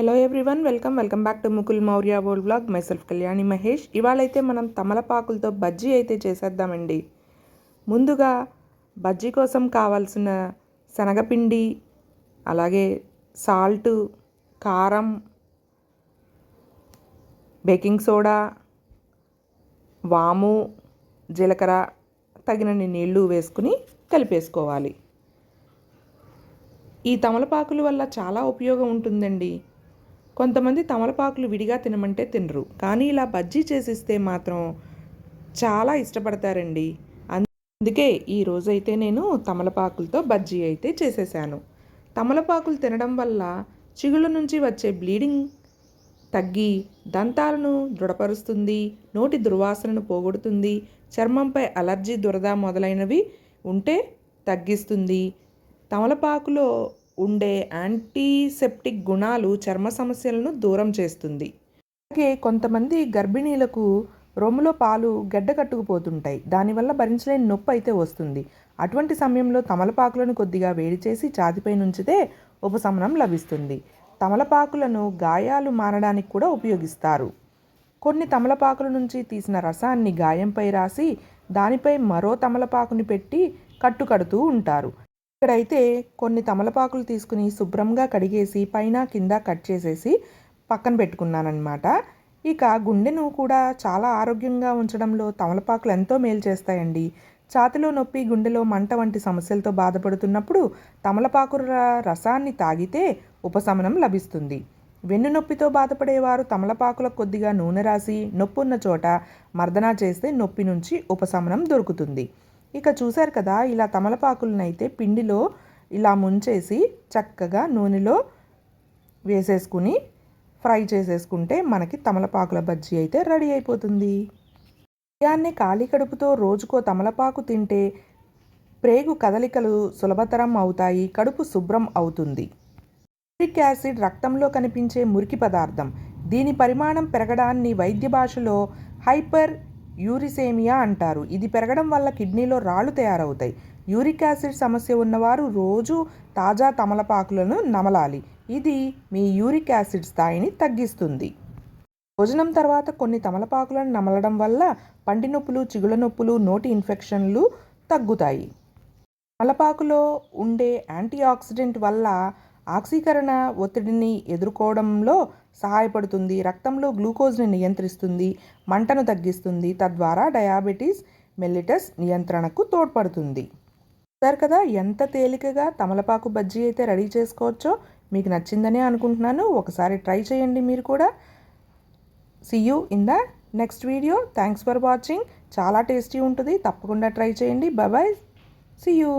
Hello everyone welcome welcome back to Mukul Maurya world blog myself Kalyani Mahesh ఇవాళైతే మనం తమలపాకులతో బజ్జీ అయితే చేసేద్దామండి. ముందుగా బజ్జీ కోసం కావాల్సిన శనగపిండి అలాగే సాల్ట్ కారం బేకింగ్ సోడా వాము జీలకర్ర తగినన్ని నీళ్ళు వేసుకుని కలిపేసుకోవాలి. ఈ తమలపాకుల వల్ల చాలా ఉపయోగం ఉంటుందండి. కొంతమంది తమలపాకులు విడిగా తినమంటే తినరు. కానీ ఇలా బజ్జీ చేసిస్తే మాత్రం చాలా ఇష్టపడతారండి. అందుకే ఈ రోజైతే నేను తమలపాకులతో బజ్జీ అయితే చేసేసాను. తమలపాకులు తినడం వల్ల చిగుళ్ళ నుంచి వచ్చే బ్లీడింగ్ తగ్గి దంతాలను దృఢపరుస్తుంది నోటి దుర్వాసనను పోగొడుతుంది చర్మంపై అలర్జీ దురద మొదలైనవి ఉంటే తగ్గిస్తుంది. తమలపాకులో ఉండే యాంటీసెప్టిక్ గుణాలు చర్మ సమస్యలను దూరం చేస్తుంది. అలాగే కొంతమంది గర్భిణీలకు రొమ్ములో పాలు గడ్డ కట్టుకుపోతుంటాయి. దానివల్ల భరించలేని నొప్పి అయితే వస్తుంది. అటువంటి సమయంలో తమలపాకులను కొద్దిగా వేడి చేసి ఛాతిపై నుంచితే ఉపశమనం లభిస్తుంది. తమలపాకులను గాయాలు మారడానికి కూడా ఉపయోగిస్తారు. కొన్ని తమలపాకుల నుంచి తీసిన రసాన్ని గాయంపై రాసి దానిపై మరో తమలపాకుని పెట్టి కట్టుకడుతూ ఉంటారు. ఇక్కడైతే కొన్ని తమలపాకులు తీసుకుని శుభ్రంగా కడిగేసి పైన కింద కట్ చేసేసి పక్కన పెట్టుకున్నానమాట ఇక గుండెను కూడా చాలా ఆరోగ్యంగా ఉంచడంలో తమలపాకులు ఎంతో మేలు చేస్తాయండి. ఛాతిలో నొప్పి గుండెలో మంట వంటి సమస్యలతో బాధపడుతున్నప్పుడు తమలపాకుల రసాన్ని తాగితే ఉపశమనం లభిస్తుంది. వెన్ను నొప్పితో బాధపడేవారు తమలపాకులకు కొద్దిగా నూనె రాసి నొప్పి ఉన్న చోట మర్దనా చేస్తే నొప్పి నుంచి ఉపశమనం దొరుకుతుంది. ఇక చూశారు కదా ఇలా తమలపాకులనైతే పిండిలో ఇలా ముంచేసి చక్కగా నూనెలో వేసేసుకుని ఫ్రై చేసేసుకుంటే మనకి తమలపాకుల బజ్జీ అయితే రెడీ అయిపోతుంది. ఉదయాన్నే ఖాళీ కడుపుతో రోజుకో తమలపాకు తింటే ప్రేగు కదలికలు సులభతరం అవుతాయి కడుపు శుభ్రం అవుతుంది. యూరిక్ యాసిడ్ రక్తంలో కనిపించే మురికి పదార్థం. దీని పరిమాణం పెరగడాన్ని వైద్య భాషలో హైపర్ యూరిసేమియా అంటారు. ఇది పెరగడం వల్ల కిడ్నీలో రాళ్ళు తయారవుతాయి. యూరిక్ యాసిడ్ సమస్య ఉన్నవారు రోజు తాజా తమలపాకులను నమలాలి. ఇది మీ యూరిక్ యాసిడ్ స్థాయిని తగ్గిస్తుంది. భోజనం తర్వాత కొన్ని తమలపాకులను నమలడం వల్ల పంటి నొప్పులు చిగుల నొప్పులు నోటి ఇన్ఫెక్షన్లు తగ్గుతాయి. తమలపాకులో ఉండే యాంటీ ఆక్సిడెంట్ వల్ల ఆక్సీకరణ ఒత్తిడిని ఎదుర్కోవడంలో సహాయపడుతుంది. రక్తంలో గ్లూకోజ్ని నియంత్రిస్తుంది మంటను తగ్గిస్తుంది. తద్వారా డయాబెటీస్ మెల్లిటస్ నియంత్రణకు తోడ్పడుతుంది. సార్ కదా ఎంత తేలికగా తమలపాకు బజ్జీ అయితే రెడీ చేసుకోవచ్చో మీకు నచ్చిందనే అనుకుంటున్నాను. ఒకసారి ట్రై చేయండి మీరు కూడా. See you in the next video thanks for watching చాలా టేస్టీ ఉంటుంది. తప్పకుండా ట్రై చేయండి. Bye see you